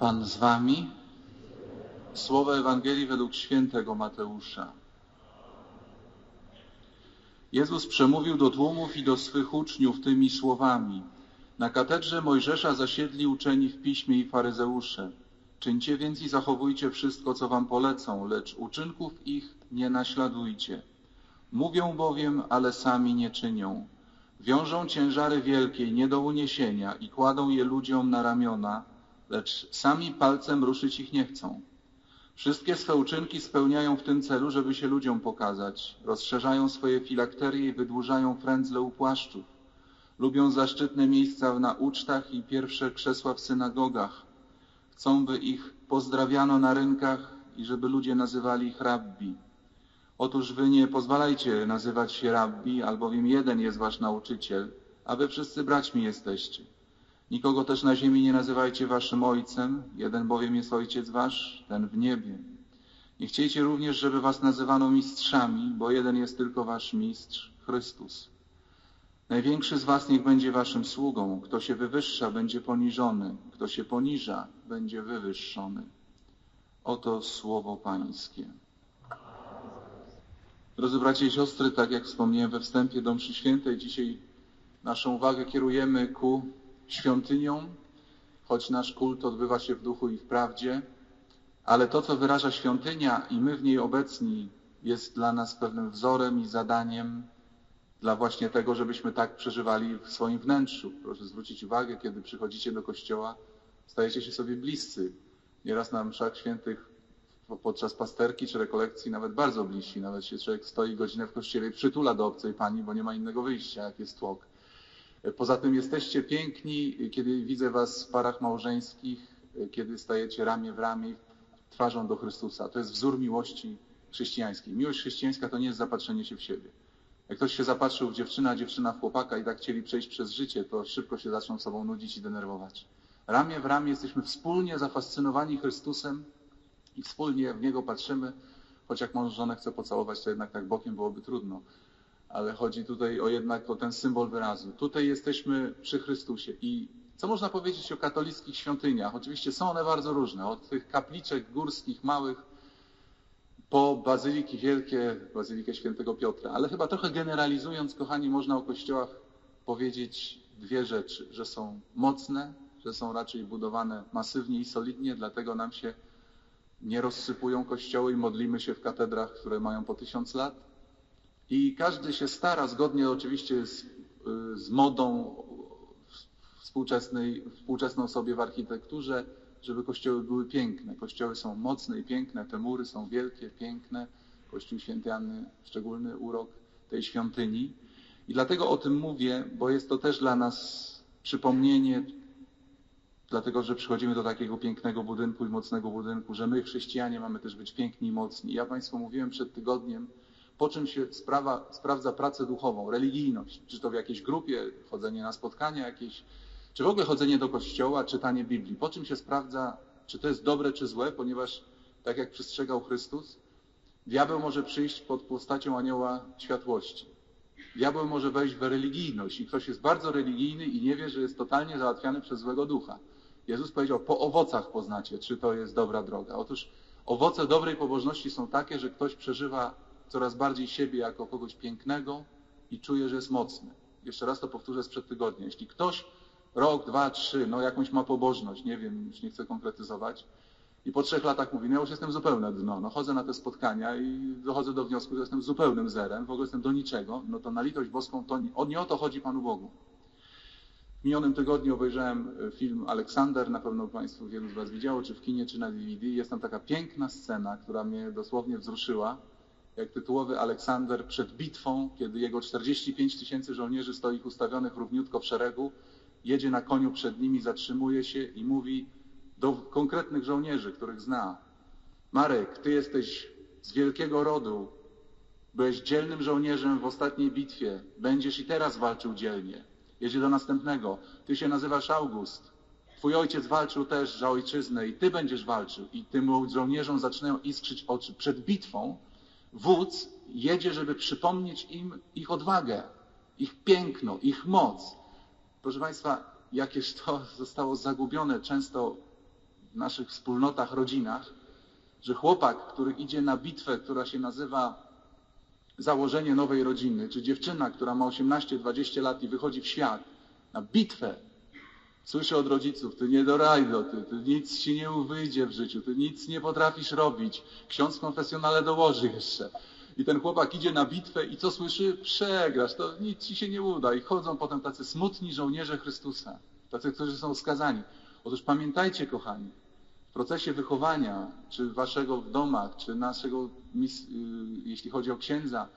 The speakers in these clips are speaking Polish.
Pan z wami. Słowa Ewangelii według świętego Mateusza. Jezus przemówił do tłumów i do swych uczniów tymi słowami. Na katedrze Mojżesza zasiedli uczeni w piśmie i faryzeusze. Czyńcie więc i zachowujcie wszystko, co wam polecą, lecz uczynków ich nie naśladujcie. Mówią bowiem, ale sami nie czynią. Wiążą ciężary wielkie, nie do uniesienia i kładą je ludziom na ramiona, lecz sami palcem ruszyć ich nie chcą. Wszystkie swe uczynki spełniają w tym celu, żeby się ludziom pokazać. Rozszerzają swoje filakterie i wydłużają frędzle u płaszczów. Lubią zaszczytne miejsca na ucztach i pierwsze krzesła w synagogach. Chcą, by ich pozdrawiano na rynkach i żeby ludzie nazywali ich rabbi. Otóż wy nie pozwalajcie nazywać się rabbi, albowiem jeden jest wasz nauczyciel, a wy wszyscy braćmi jesteście. Nikogo też na ziemi nie nazywajcie waszym ojcem, jeden bowiem jest ojciec wasz, ten w niebie. Nie chciejcie również, żeby was nazywano mistrzami, bo jeden jest tylko wasz mistrz, Chrystus. Największy z was niech będzie waszym sługą. Kto się wywyższa, będzie poniżony. Kto się poniża, będzie wywyższony. Oto słowo Pańskie. Drodzy bracia i siostry, tak jak wspomniałem we wstępie do mszy świętej, dzisiaj naszą uwagę kierujemy ku świątyniom, choć nasz kult odbywa się w duchu i w prawdzie, ale to, co wyraża świątynia i my w niej obecni, jest dla nas pewnym wzorem i zadaniem dla właśnie tego, żebyśmy tak przeżywali w swoim wnętrzu. Proszę zwrócić uwagę, kiedy przychodzicie do kościoła, stajecie się sobie bliscy. Nieraz na mszach świętych podczas pasterki czy rekolekcji nawet bardzo bliżsi. Nawet się człowiek stoi godzinę w kościele i przytula do obcej pani, bo nie ma innego wyjścia, jak jest tłok. Poza tym jesteście piękni, kiedy widzę was w parach małżeńskich, kiedy stajecie ramię w ramię twarzą do Chrystusa. To jest wzór miłości chrześcijańskiej. Miłość chrześcijańska to nie jest zapatrzenie się w siebie. Jak ktoś się zapatrzył w dziewczynę, a dziewczyna w chłopaka i tak chcieli przejść przez życie, to szybko się zaczną sobą nudzić i denerwować. Ramię w ramię jesteśmy wspólnie zafascynowani Chrystusem i wspólnie w Niego patrzymy, choć jak mąż żonę chce pocałować, to jednak tak bokiem byłoby trudno. Ale chodzi tutaj o jednak o ten symbol wyrazu. Tutaj jesteśmy przy Chrystusie i co można powiedzieć o katolickich świątyniach? Oczywiście są one bardzo różne, od tych kapliczek górskich, małych, po bazyliki wielkie, bazylikę świętego Piotra. Ale chyba trochę generalizując, kochani, można o kościołach powiedzieć dwie rzeczy, że są mocne, że są raczej budowane masywnie i solidnie, dlatego nam się nie rozsypują kościoły i modlimy się w katedrach, które mają po tysiąc lat. I każdy się stara, zgodnie oczywiście z, z modą współczesnej, współczesną sobie w architekturze, żeby kościoły były piękne. Kościoły są mocne i piękne, te mury są wielkie, piękne. Kościół Święty Anny, szczególny urok tej świątyni. I dlatego o tym mówię, bo jest to też dla nas przypomnienie, dlatego że przychodzimy do takiego pięknego budynku i mocnego budynku, że my, chrześcijanie, mamy też być piękni i mocni. Ja Państwu mówiłem przed tygodniem, po czym się sprawa, sprawdza pracę duchową, religijność, czy to w jakiejś grupie, chodzenie na spotkania jakieś, czy w ogóle chodzenie do kościoła, czytanie Biblii. Po czym się sprawdza, czy to jest dobre, czy złe, ponieważ, tak jak przestrzegał Chrystus, diabeł może przyjść pod postacią anioła światłości. Diabeł może wejść w religijność i ktoś jest bardzo religijny i nie wie, że jest totalnie załatwiany przez złego ducha. Jezus powiedział, po owocach poznacie, czy to jest dobra droga. Otóż owoce dobrej pobożności są takie, że ktoś przeżywa coraz bardziej siebie jako kogoś pięknego i czuje, że jest mocny. Jeszcze raz to powtórzę sprzed tygodnia. Jeśli ktoś rok, dwa, trzy, no jakąś ma pobożność, nie wiem, już nie chcę konkretyzować, i po trzech latach mówi, no ja już jestem zupełne dno, no chodzę na te spotkania i dochodzę do wniosku, że jestem zupełnym zerem, w ogóle jestem do niczego, no to na litość boską to nie, nie o to chodzi Panu Bogu. W minionym tygodniu obejrzałem film Aleksander, na pewno Państwo wielu z Was widziało, czy w kinie, czy na DVD. Jest tam taka piękna scena, która mnie dosłownie wzruszyła, jak tytułowy Aleksander przed bitwą, kiedy jego 45 tysięcy żołnierzy stoi ustawionych równiutko w szeregu, jedzie na koniu przed nimi, zatrzymuje się i mówi do konkretnych żołnierzy, których zna. Marek, ty jesteś z wielkiego rodu, byłeś dzielnym żołnierzem w ostatniej bitwie, będziesz i teraz walczył dzielnie. Jedzie do następnego. Ty się nazywasz August. Twój ojciec walczył też za ojczyznę i ty będziesz walczył. I tym żołnierzom zaczynają iskrzyć oczy. Przed bitwą wódz jedzie, żeby przypomnieć im ich odwagę, ich piękno, ich moc. Proszę Państwa, jakież to zostało zagubione często w naszych wspólnotach, rodzinach, że chłopak, który idzie na bitwę, która się nazywa założenie nowej rodziny, czy dziewczyna, która ma 18-20 lat i wychodzi w świat na bitwę, słyszy od rodziców, ty nie dorajdo, ty, ty nic ci nie wyjdzie w życiu, ty nic nie potrafisz robić, ksiądz konfesjonale dołoży jeszcze. I ten chłopak idzie na bitwę i co słyszy? Przegrasz, to nic ci się nie uda. I chodzą potem tacy smutni żołnierze Chrystusa, tacy, którzy są skazani. Otóż pamiętajcie, kochani, w procesie wychowania, czy waszego w domach, czy naszego, jeśli chodzi o księdza,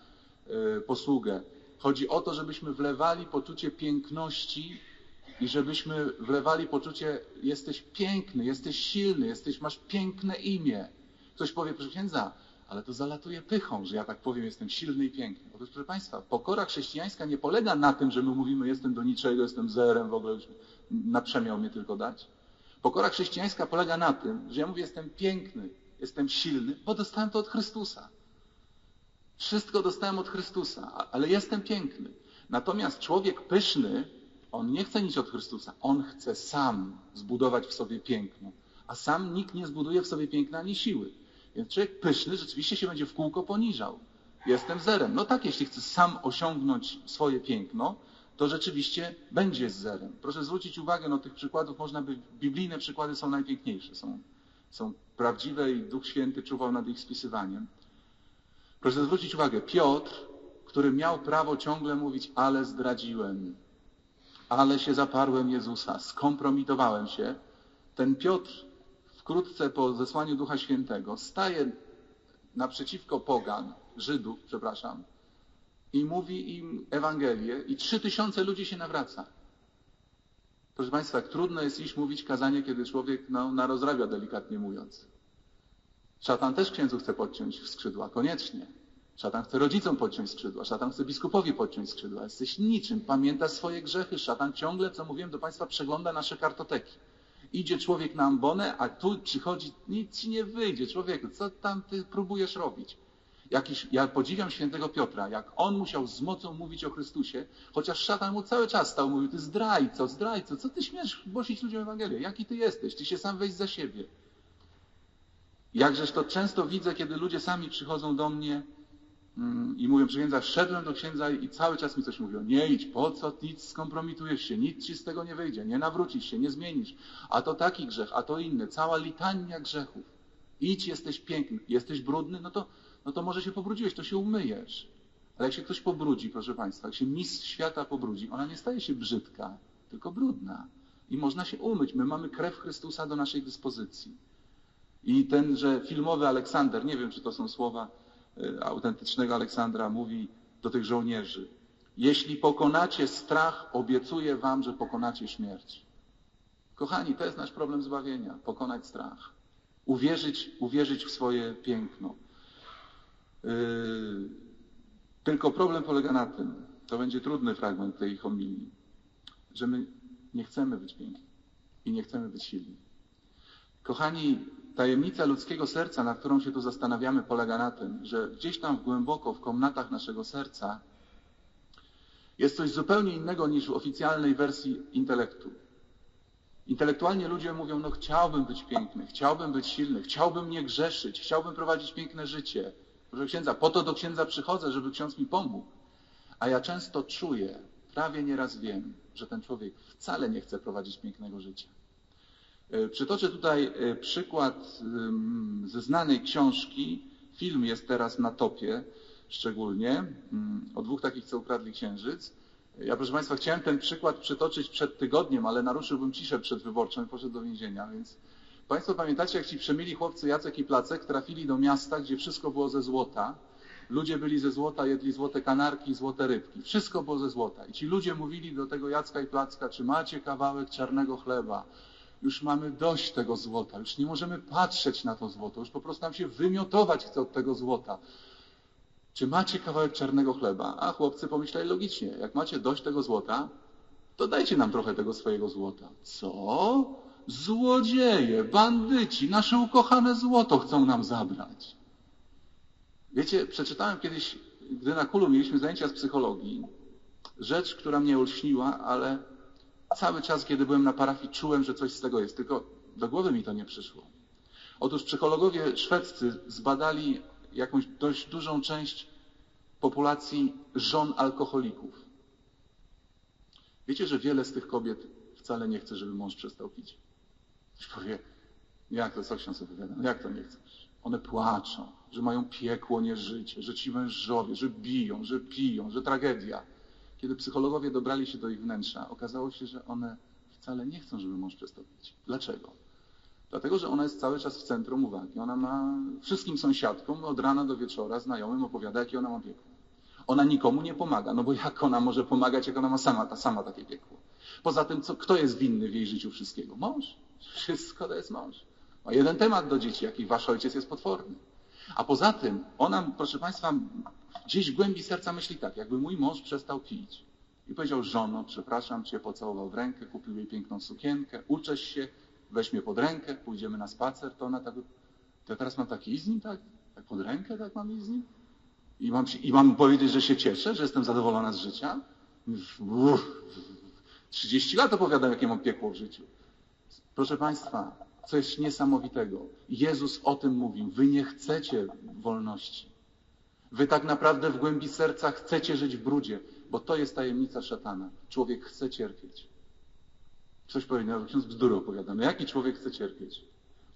posługę, chodzi o to, żebyśmy wlewali poczucie piękności i żebyśmy wlewali poczucie, jesteś piękny, jesteś silny, jesteś, masz piękne imię. Ktoś powie, proszę księdza, ale to zalatuje pychą, że ja tak powiem, jestem silny i piękny. Otóż, proszę Państwa, pokora chrześcijańska nie polega na tym, że my mówimy, jestem do niczego, jestem zerem, w ogóle już na przemiał mnie tylko dać. Pokora chrześcijańska polega na tym, że ja mówię, jestem piękny, jestem silny, bo dostałem to od Chrystusa. Wszystko dostałem od Chrystusa, ale jestem piękny. Natomiast człowiek pyszny, on nie chce nic od Chrystusa. On chce sam zbudować w sobie piękno. A sam nikt nie zbuduje w sobie piękna ani siły. Więc człowiek pyszny rzeczywiście się będzie w kółko poniżał. Jestem zerem. No tak, jeśli chce sam osiągnąć swoje piękno, to rzeczywiście będzie z zerem. Proszę zwrócić uwagę, no tych przykładów można by, biblijne przykłady są najpiękniejsze, są, są prawdziwe i Duch Święty czuwał nad ich spisywaniem. Proszę zwrócić uwagę, Piotr, który miał prawo ciągle mówić, ale zdradziłem, ale się zaparłem Jezusa, skompromitowałem się, ten Piotr wkrótce po zesłaniu Ducha Świętego staje naprzeciwko pogan, Żydów, przepraszam, i mówi im Ewangelię i trzy tysiące ludzi się nawraca. Proszę Państwa, jak trudno jest iść mówić kazanie, kiedy człowiek no, narozrabia, delikatnie mówiąc. Szatan też księdzu chce podciąć skrzydła, koniecznie. Szatan chce rodzicom podciąć skrzydła, szatan chce biskupowi podciąć skrzydła. Jesteś niczym, pamięta swoje grzechy. Szatan ciągle, co mówiłem do Państwa, przegląda nasze kartoteki. Idzie człowiek na ambonę, a tu przychodzi, nic ci nie wyjdzie. Człowieku, co tam ty próbujesz robić? Jakiś, ja podziwiam świętego Piotra, jak on musiał z mocą mówić o Chrystusie, chociaż szatan mu cały czas stał, mówił, ty zdrajco, zdrajco, co ty śmiesz głosić ludziom Ewangelię? Jaki ty jesteś? Ty się sam weź za siebie. Jakżeż to często widzę, kiedy ludzie sami przychodzą do mnie i mówią, księdza, wszedłem do księdza i cały czas mi coś mówią. Nie idź, po co, nic skompromitujesz się, nic ci z tego nie wyjdzie, nie nawrócisz się, nie zmienisz. A to taki grzech, a to inny, cała litania grzechów. Idź, jesteś piękny, jesteś brudny, no to no to może się pobrudziłeś, to się umyjesz. Ale jak się ktoś pobrudzi, proszę Państwa, jak się mistrz świata pobrudzi, ona nie staje się brzydka, tylko brudna. I można się umyć. My mamy krew Chrystusa do naszej dyspozycji. I tenże filmowy Aleksander, nie wiem, czy to są słowa autentycznego Aleksandra, mówi do tych żołnierzy. Jeśli pokonacie strach, obiecuję wam, że pokonacie śmierć. Kochani, to jest nasz problem zbawienia. Pokonać strach. Uwierzyć, uwierzyć w swoje piękno. Yy, tylko problem polega na tym, to będzie trudny fragment tej homilii, że my nie chcemy być piękni i nie chcemy być silni. Kochani, tajemnica ludzkiego serca, na którą się tu zastanawiamy, polega na tym, że gdzieś tam głęboko w komnatach naszego serca jest coś zupełnie innego niż w oficjalnej wersji intelektu. Intelektualnie ludzie mówią, no chciałbym być piękny, chciałbym być silny, chciałbym nie grzeszyć, chciałbym prowadzić piękne życie. Proszę księdza, po to do księdza przychodzę, żeby ksiądz mi pomógł. A ja często czuję, prawie nieraz wiem, że ten człowiek wcale nie chce prowadzić pięknego życia. E, przytoczę tutaj e, przykład ze znanej książki. Film jest teraz na topie szczególnie, o dwóch takich, co ukradli księżyc. Ja, proszę Państwa, chciałem ten przykład przytoczyć przed tygodniem, ale naruszyłbym ciszę przedwyborczą i poszedł do więzienia, więc Państwo pamiętacie, jak ci przemili chłopcy Jacek i Placek trafili do miasta, gdzie wszystko było ze złota. Ludzie byli ze złota, jedli złote kanarki, złote rybki. Wszystko było ze złota. I ci ludzie mówili do tego Jacka i Placka, czy macie kawałek czarnego chleba? Już mamy dość tego złota, już nie możemy patrzeć na to złoto, już po prostu nam się wymiotować chce od tego złota. Czy macie kawałek czarnego chleba? A chłopcy pomyśleli logicznie, jak macie dość tego złota, to dajcie nam trochę tego swojego złota. Co? Złodzieje, bandyci, nasze ukochane złoto chcą nam zabrać. Wiecie, przeczytałem kiedyś, gdy na Kulu mieliśmy zajęcia z psychologii, rzecz, która mnie olśniła, ale cały czas, kiedy byłem na parafii, czułem, że coś z tego jest. Tylko Do głowy mi to nie przyszło. Otóż psychologowie szwedzcy zbadali jakąś dość dużą część populacji żon alkoholików. Wiecie, że wiele z tych kobiet wcale nie chce, żeby mąż przestał pić. Ktoś powie, jak to, co ksiądz opowiada, no jak to nie chcesz? One płaczą, że mają piekło, nie życie, że ci mężowie, że biją, że piją, że tragedia. Kiedy psychologowie dobrali się do ich wnętrza, okazało się, że one wcale nie chcą, żeby mąż przestał pić. Dlaczego? Dlatego, że ona jest cały czas w centrum uwagi. Ona ma wszystkim sąsiadkom od rana do wieczora, znajomym opowiada, jakie ona ma piekło. Ona nikomu nie pomaga, no bo jak ona może pomagać, jak ona ma sama, ta sama takie piekło. Poza tym, co, kto jest winny w jej życiu wszystkiego? Mąż. Wszystko to jest mąż. Ma jeden temat do dzieci, jaki wasz ojciec jest potworny. A poza tym, ona, proszę Państwa, gdzieś w głębi serca myśli tak, jakby mój mąż przestał pić. I powiedział, żono, przepraszam cię, pocałował w rękę, kupił jej piękną sukienkę, uczesz się, weź mnie pod rękę, pójdziemy na spacer, to ona tak, to ja teraz mam taki z nim, tak? Tak pod rękę, tak mam z nim? I mam, się, I mam powiedzieć, że się cieszę, że jestem zadowolona z życia? Uff, 30 lat opowiadam, jakie mam piekło w życiu. Proszę Państwa, coś niesamowitego. Jezus o tym mówił. Wy nie chcecie wolności. Wy tak naprawdę w głębi serca chcecie żyć w brudzie, bo to jest tajemnica szatana. Człowiek chce cierpieć. Coś powiedział, ksiądz bzdury opowiada. No jaki człowiek chce cierpieć?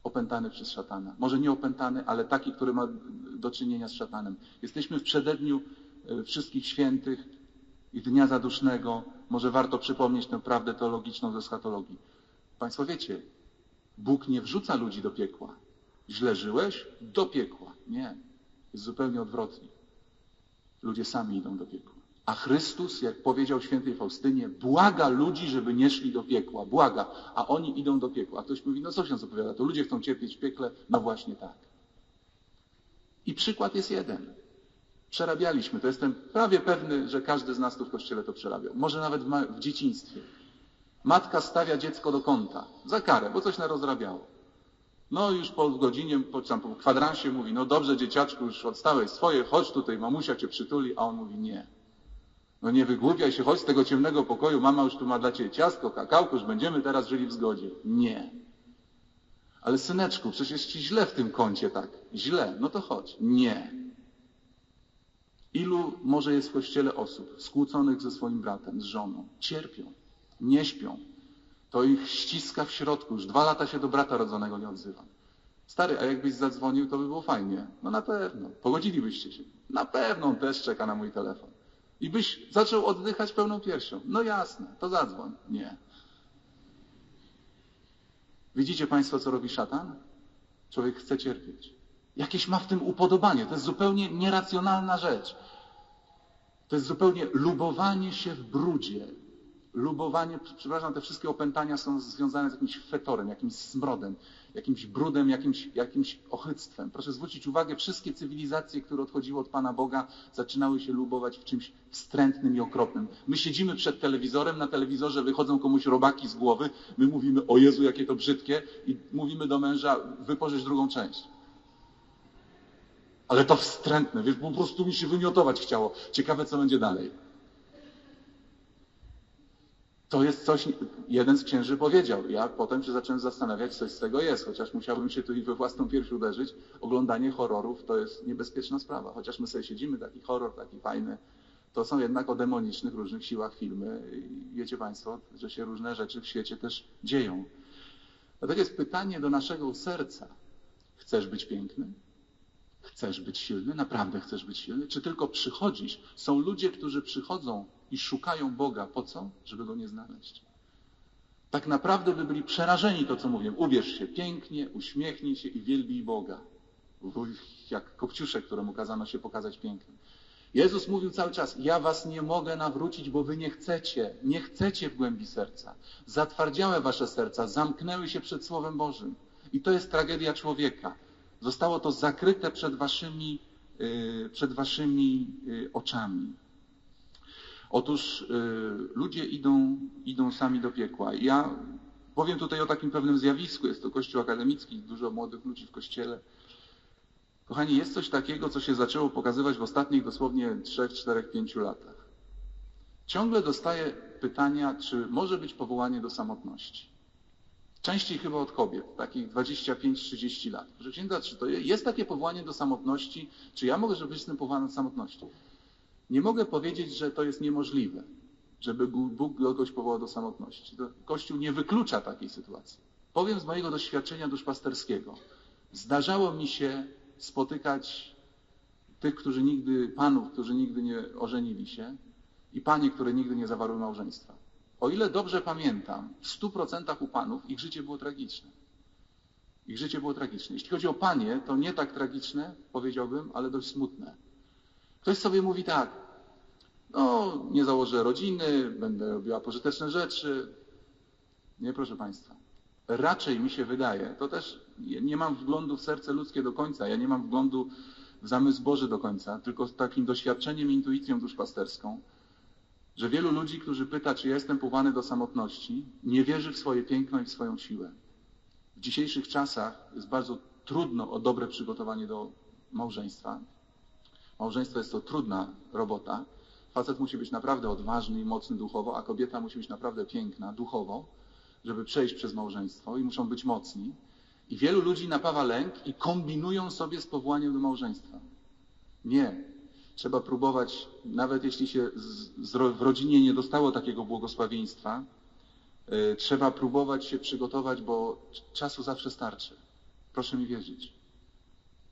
Opętany przez szatana. Może nie opętany, ale taki, który ma do czynienia z szatanem. Jesteśmy w przededniu e, wszystkich świętych i Dnia Zadusznego. Może warto przypomnieć tę prawdę teologiczną ze schatologii. Państwo wiecie, Bóg nie wrzuca ludzi do piekła. Źle żyłeś? Do piekła. Nie. Jest zupełnie odwrotnie. Ludzie sami idą do piekła. A Chrystus, jak powiedział świętej Faustynie, błaga ludzi, żeby nie szli do piekła. Błaga, a oni idą do piekła. A ktoś mówi, no co się opowiada, to ludzie chcą cierpieć w piekle. No właśnie tak. I przykład jest jeden. Przerabialiśmy. To jestem prawie pewny, że każdy z nas tu w kościele to przerabiał. Może nawet w, dzieciństwie. Matka stawia dziecko do kąta za karę, bo coś narozrabiało. No już po godzinie, po, tam, po kwadransie mówi, no dobrze dzieciaczku, już odstałeś swoje, chodź tutaj, mamusia cię przytuli, a on mówi nie. No nie wygłupiaj się, chodź z tego ciemnego pokoju, mama już tu ma dla ciebie ciastko, kakałko, już będziemy teraz żyli w zgodzie. Nie. Ale syneczku, przecież jest ci źle w tym kącie, tak? Źle, no to chodź. Nie. Ilu może jest w kościele osób skłóconych ze swoim bratem, z żoną? Cierpią, nie śpią. To ich ściska w środku. Już dwa lata się do brata rodzonego nie odzywam. Stary, a jakbyś zadzwonił, to by było fajnie. No na pewno. Pogodzilibyście się. Na pewno on też czeka na mój telefon. I byś zaczął oddychać pełną piersią. No jasne, to zadzwoń. Nie. Widzicie Państwo, co robi szatan? Człowiek chce cierpieć. Jakieś ma w tym upodobanie. To jest zupełnie nieracjonalna rzecz. To jest zupełnie lubowanie się w brudzie. Lubowanie, przepraszam, te wszystkie opętania są związane z jakimś fetorem, jakimś smrodem, jakimś brudem, jakimś, jakimś ochyctwem. Proszę zwrócić uwagę, wszystkie cywilizacje, które odchodziły od Pana Boga, zaczynały się lubować w czymś wstrętnym i okropnym. My siedzimy przed telewizorem, na telewizorze wychodzą komuś robaki z głowy, my mówimy, o Jezu, jakie to brzydkie i mówimy do męża, wypożycz drugą część. Ale to wstrętne, wiesz, po prostu mi się wymiotować chciało. Ciekawe, co będzie dalej. To jest coś, jeden z księży powiedział. Ja potem się zacząłem zastanawiać, coś z tego jest, chociaż musiałbym się tu i we własną pierś uderzyć. Oglądanie horrorów to jest niebezpieczna sprawa. Chociaż my sobie siedzimy, taki horror, taki fajny, to są jednak o demonicznych różnych siłach filmy. Wiecie Państwo, że się różne rzeczy w świecie też dzieją. Dlatego jest pytanie do naszego serca. Chcesz być piękny? Chcesz być silny? Naprawdę chcesz być silny? Czy tylko przychodzisz? Są ludzie, którzy przychodzą i szukają Boga. Po co? Żeby Go nie znaleźć. Tak naprawdę by byli przerażeni to, co mówię. Ubierz się pięknie, uśmiechnij się i wielbij Boga. Jak Kopciuszek, któremu kazano się pokazać pięknym. Jezus mówił cały czas, ja was nie mogę nawrócić, bo wy nie chcecie, nie chcecie w głębi serca. Zatwardziałe wasze serca, zamknęły się przed Słowem Bożym. I to jest tragedia człowieka. Zostało to zakryte przed waszymi, yy, przed waszymi yy, oczami. Otóż y, ludzie idą, idą sami do piekła. Ja powiem tutaj o takim pewnym zjawisku. Jest to kościół akademicki, dużo młodych ludzi w kościele. Kochani, jest coś takiego, co się zaczęło pokazywać w ostatnich dosłownie 3, 4, 5 latach. Ciągle dostaję pytania, czy może być powołanie do samotności. Częściej chyba od kobiet, takich 25-30 lat. Proszę księdza, czy to jest takie powołanie do samotności? Czy ja mogę być powołany do samotności? Nie mogę powiedzieć, że to jest niemożliwe, żeby Bóg kogoś powołał do samotności. Kościół nie wyklucza takiej sytuacji. Powiem z mojego doświadczenia duszpasterskiego. Zdarzało mi się spotykać tych, którzy nigdy, panów, którzy nigdy nie ożenili się i panie, które nigdy nie zawarły małżeństwa. O ile dobrze pamiętam, w stu procentach u panów ich życie było tragiczne. Ich życie było tragiczne. Jeśli chodzi o panie, to nie tak tragiczne, powiedziałbym, ale dość smutne. Ktoś sobie mówi tak, no nie założę rodziny, będę robiła pożyteczne rzeczy. Nie, proszę Państwa. Raczej mi się wydaje, to też nie mam wglądu w serce ludzkie do końca, ja nie mam wglądu w zamysł Boży do końca, tylko z takim doświadczeniem, intuicją duszpasterską, że wielu ludzi, którzy pyta, czy ja jestem powołany do samotności, nie wierzy w swoje piękno i w swoją siłę. W dzisiejszych czasach jest bardzo trudno o dobre przygotowanie do małżeństwa. Małżeństwo jest to trudna robota. Facet musi być naprawdę odważny i mocny duchowo, a kobieta musi być naprawdę piękna duchowo, żeby przejść przez małżeństwo i muszą być mocni. I wielu ludzi napawa lęk i kombinują sobie z powołaniem do małżeństwa. Nie. Trzeba próbować, nawet jeśli się w rodzinie nie dostało takiego błogosławieństwa, yy, trzeba próbować się przygotować, bo czasu zawsze starczy. Proszę mi wierzyć.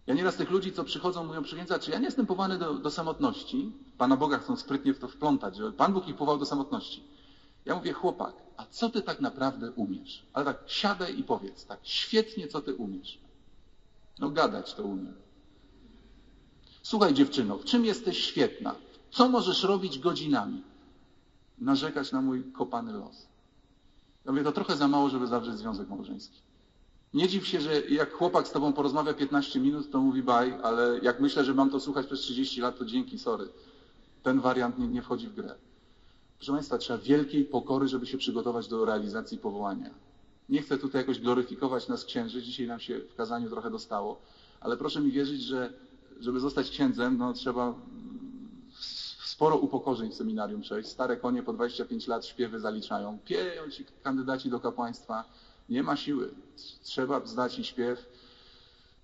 Ja nieraz tych ludzi, co przychodzą, mówią, przyjęca, czy ja nie jestem powołany do, do, samotności? Pana Boga chcą sprytnie w to wplątać, że Pan Bóg ich powołał do samotności. Ja mówię, chłopak, a co ty tak naprawdę umiesz? Ale tak siadaj i powiedz, tak świetnie, co ty umiesz. No gadać to umiem. Słuchaj dziewczyno, w czym jesteś świetna? Co możesz robić godzinami? Narzekać na mój kopany los. Ja mówię, to trochę za mało, żeby zawrzeć związek małżeński. Nie dziw się, że jak chłopak z tobą porozmawia 15 minut, to mówi baj, ale jak myślę, że mam to słuchać przez 30 lat, to dzięki, sorry. Ten wariant nie, nie wchodzi w grę. Proszę Państwa, trzeba wielkiej pokory, żeby się przygotować do realizacji powołania. Nie chcę tutaj jakoś gloryfikować nas księży, dzisiaj nam się w kazaniu trochę dostało, ale proszę mi wierzyć, że żeby zostać księdzem, no trzeba sporo upokorzeń w seminarium przejść. Stare konie po 25 lat śpiewy zaliczają. Pieją ci kandydaci do kapłaństwa. Nie ma siły. Trzeba zdać i śpiew.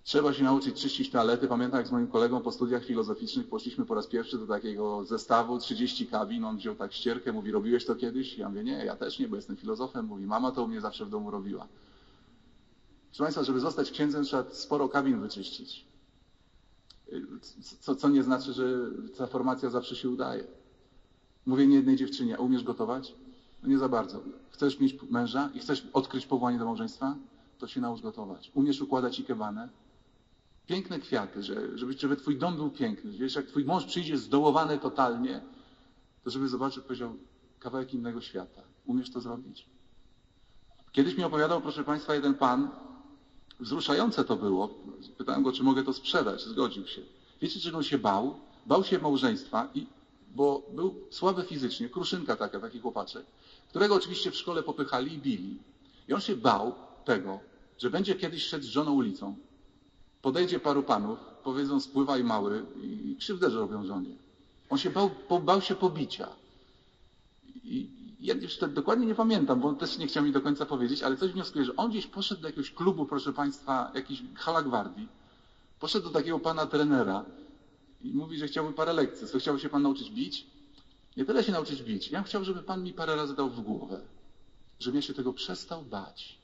Trzeba się nauczyć czyścić toalety. Pamiętam, jak z moim kolegą po studiach filozoficznych poszliśmy po raz pierwszy do takiego zestawu 30 kabin. On wziął tak ścierkę, mówi, robiłeś to kiedyś? Ja mówię, nie, ja też nie, bo jestem filozofem. Mówi, mama to u mnie zawsze w domu robiła. Proszę Państwa, żeby zostać księdzem, trzeba sporo kabin wyczyścić. Co, co nie znaczy, że ta formacja zawsze się udaje. Mówię nie jednej dziewczynie, umiesz gotować? No nie za bardzo. Chcesz mieć męża i chcesz odkryć powołanie do małżeństwa? To się naucz gotować. Umiesz układać ikebanę? Piękne kwiaty, że, żeby, żeby twój dom był piękny. Wiesz, jak twój mąż przyjdzie zdołowany totalnie, to żeby zobaczył, powiedział, kawałek innego świata. Umiesz to zrobić? Kiedyś mi opowiadał, proszę Państwa, jeden pan, wzruszające to było. Pytałem go, czy mogę to sprzedać. Zgodził się. Wiecie, czego się bał? Bał się małżeństwa, i, bo był słaby fizycznie, kruszynka taka, taki chłopaczek, którego oczywiście w szkole popychali i bili. I on się bał tego, że będzie kiedyś szedł z żoną ulicą. Podejdzie paru panów, powiedzą spływaj mały i krzywdę robią żonie. On się bał, bał się pobicia. I ja już to dokładnie nie pamiętam, bo on też nie chciał mi do końca powiedzieć, ale coś wnioskuję, że on gdzieś poszedł do jakiegoś klubu, proszę Państwa, jakiejś halagwardii. Poszedł do takiego pana trenera i mówi, że chciałby parę lekcji. Co chciałby się pan nauczyć bić? Nie tyle się nauczyć bić. Ja chciał, żeby Pan mi parę razy dał w głowę. Żebym ja się tego przestał bać.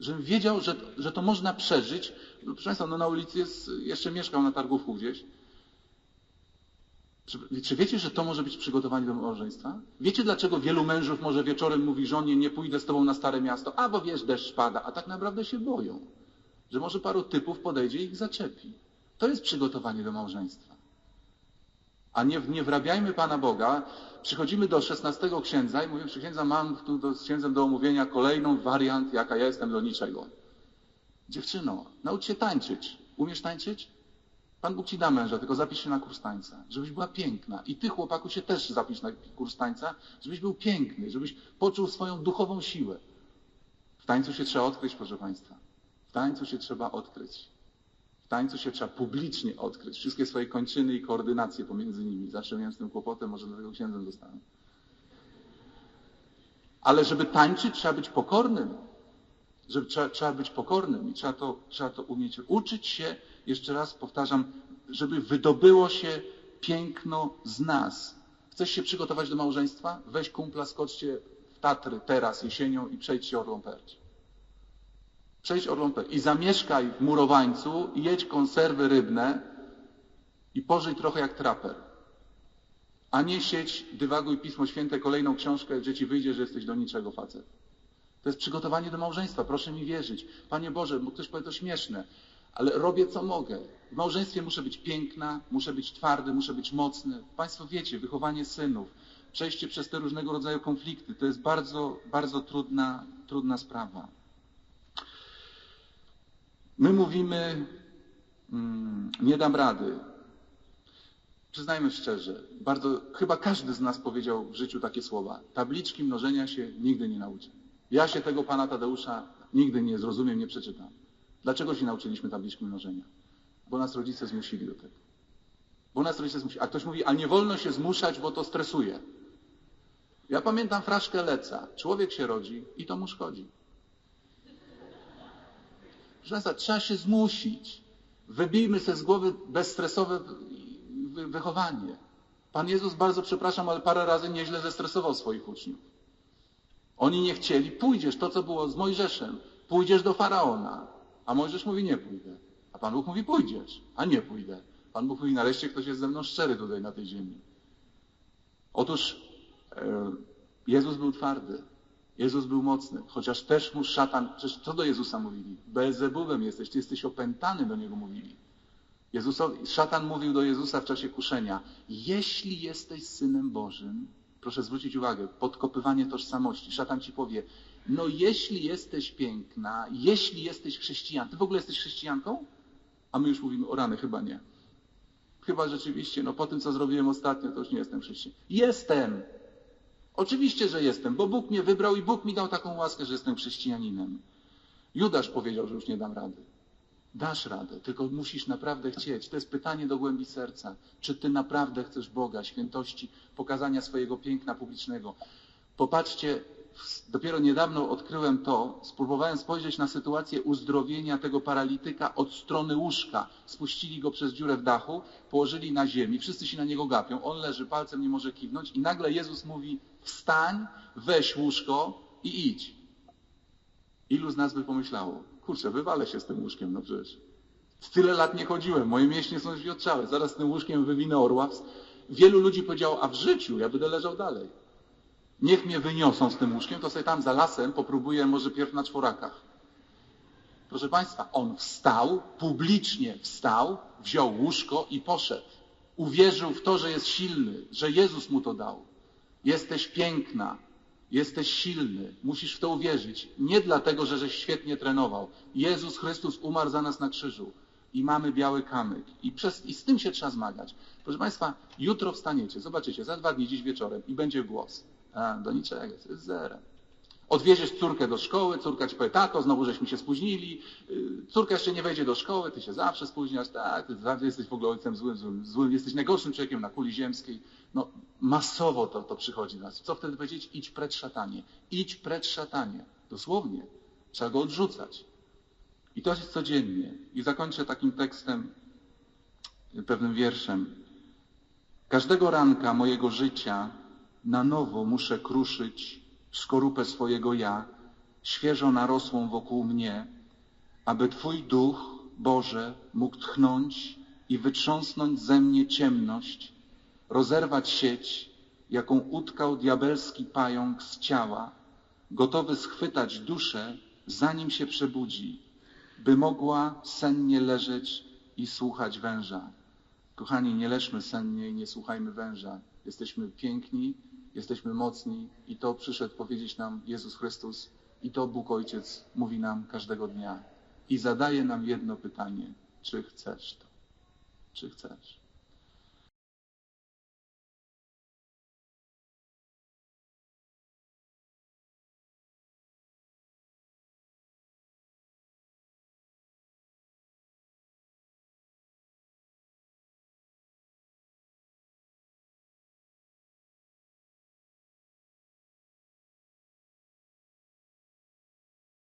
Żebym wiedział, że, że to można przeżyć. No, proszę Państwa, no na ulicy jest, jeszcze mieszkał na targówku gdzieś. Czy, czy wiecie, że to może być przygotowanie do małżeństwa? Wiecie, dlaczego wielu mężów może wieczorem mówi żonie, nie pójdę z tobą na stare miasto, a bo wiesz, deszcz pada, a tak naprawdę się boją, że może paru typów podejdzie i ich zaczepi. To jest przygotowanie do małżeństwa. A nie, nie wrabiajmy Pana Boga. Przychodzimy do szesnastego księdza i mówimy, przy księdza mam tu do, z księdzem do omówienia kolejną wariant, jaka ja jestem do niczego. Dziewczyno, naucz się tańczyć. Umiesz tańczyć? Pan Bóg ci da męża, tylko zapisz się na kurs tańca, żebyś była piękna. I ty, chłopaku, się też zapisz na kurs tańca, żebyś był piękny, żebyś poczuł swoją duchową siłę. W tańcu się trzeba odkryć, proszę Państwa. W tańcu się trzeba odkryć. Tańcu się trzeba publicznie odkryć wszystkie swoje kończyny i koordynacje pomiędzy nimi. Zawsze miałem z tym kłopotem, może dlatego księdzem zostałem. Ale żeby tańczyć, trzeba być pokornym. Że trzeba, trzeba być pokornym i trzeba to, trzeba to umieć. Uczyć się, jeszcze raz powtarzam, żeby wydobyło się piękno z nas. Chcesz się przygotować do małżeństwa? Weź kumpla, skoczcie w Tatry teraz jesienią i przejdźcie Orlą Perć. Przejdź Orlą Perć i zamieszkaj w Murowańcu i jedź konserwy rybne i pożyj trochę jak traper. A nie sieć, dywaguj Pismo Święte, kolejną książkę, gdzie ci wyjdzie, że jesteś do niczego facet. To jest przygotowanie do małżeństwa, proszę mi wierzyć. Panie Boże, bo ktoś powie to śmieszne, ale robię co mogę. W małżeństwie muszę być piękna, muszę być twardy, muszę być mocny. Państwo wiecie, wychowanie synów, przejście przez te różnego rodzaju konflikty, to jest bardzo, bardzo trudna, trudna sprawa. My mówimy, mm, nie dam rady. Przyznajmy szczerze, bardzo, chyba każdy z nas powiedział w życiu takie słowa. Tabliczki mnożenia się nigdy nie nauczy. Ja się tego pana Tadeusza nigdy nie zrozumiem, nie przeczytam. Dlaczego się nauczyliśmy tabliczki mnożenia? Bo nas rodzice zmusili do tego. Bo nas rodzice zmusili. A ktoś mówi, a nie wolno się zmuszać, bo to stresuje. Ja pamiętam fraszkę Leca. Człowiek się rodzi i to mu szkodzi. Proszę Państwa, trzeba się zmusić. Wybijmy sobie z głowy bezstresowe wychowanie. Pan Jezus, bardzo przepraszam, ale parę razy nieźle zestresował swoich uczniów. Oni nie chcieli, pójdziesz, to co było z Mojżeszem, pójdziesz do Faraona. A Mojżesz mówi, nie pójdę. A Pan Bóg mówi, pójdziesz, a nie pójdę. Pan Bóg mówi, nareszcie ktoś jest ze mną szczery tutaj na tej ziemi. Otóż e, Jezus był twardy. Jezus był mocny, chociaż też mu szatan, przecież co do Jezusa mówili? Beelzebubem jesteś, ty jesteś opętany, do niego mówili. Jezusowi, szatan mówił do Jezusa w czasie kuszenia, jeśli jesteś Synem Bożym, proszę zwrócić uwagę, podkopywanie tożsamości. Szatan ci powie, no jeśli jesteś piękna, jeśli jesteś chrześcijan, ty w ogóle jesteś chrześcijanką? A my już mówimy, o rany, chyba nie. Chyba rzeczywiście, no po tym, co zrobiłem ostatnio, to już nie jestem chrześcijanin. Jestem! Oczywiście, że jestem, bo Bóg mnie wybrał i Bóg mi dał taką łaskę, że jestem chrześcijaninem. Judasz powiedział, że już nie dam rady. Dasz radę, tylko musisz naprawdę chcieć. To jest pytanie do głębi serca. Czy ty naprawdę chcesz Boga, świętości, pokazania swojego piękna publicznego? Popatrzcie, dopiero niedawno odkryłem to, spróbowałem spojrzeć na sytuację uzdrowienia tego paralityka od strony łóżka. Spuścili go przez dziurę w dachu, położyli na ziemi, wszyscy się na niego gapią, on leży, palcem nie może kiwnąć i nagle Jezus mówi, wstań, weź łóżko i idź. Ilu z nas by pomyślało, kurczę, wywalę się z tym łóżkiem, no przecież. Tyle lat nie chodziłem, moje mięśnie są zwiotczałe, zaraz z tym łóżkiem wywinę orła. Wielu ludzi powiedziało, a w życiu ja będę leżał dalej. Niech mnie wyniosą z tym łóżkiem, to sobie tam za lasem popróbuję może pierw na czworakach. Proszę Państwa, on wstał, publicznie wstał, wziął łóżko i poszedł. Uwierzył w to, że jest silny, że Jezus mu to dał. Jesteś piękna, jesteś silny, musisz w to uwierzyć. Nie dlatego, że żeś świetnie trenował. Jezus Chrystus umarł za nas na krzyżu i mamy biały kamyk. I, przez, I z tym się trzeba zmagać. Proszę Państwa, jutro wstaniecie, zobaczycie, za dwa dni, dziś wieczorem i będzie głos. A, do niczego, to jest zero. Odwieziesz córkę do szkoły, córka ci powie, tato, znowu żeśmy się spóźnili, y, córka jeszcze nie wejdzie do szkoły, ty się zawsze spóźniasz, tak, ty zawsze jesteś w ogóle ojcem złym, złym, złym, jesteś najgorszym człowiekiem na kuli ziemskiej. No, masowo to, to przychodzi do nas. Co wtedy powiedzieć? Idź precz szatanie. Idź precz szatanie. Dosłownie. Trzeba go odrzucać. I to jest codziennie. I zakończę takim tekstem, pewnym wierszem. Każdego ranka mojego życia na nowo muszę kruszyć skorupę swojego ja, świeżo narosłą wokół mnie, aby Twój duch, Boże, mógł tchnąć i wytrząsnąć ze mnie ciemność, rozerwać sieć, jaką utkał diabelski pająk z ciała, gotowy schwytać duszę, zanim się przebudzi, by mogła sennie leżeć i słuchać węża. Kochani, nie leżmy sennie i nie słuchajmy węża. Jesteśmy piękni, jesteśmy mocni i to przyszedł powiedzieć nam Jezus Chrystus i to Bóg Ojciec mówi nam każdego dnia. I zadaje nam jedno pytanie. Czy chcesz to? Czy chcesz?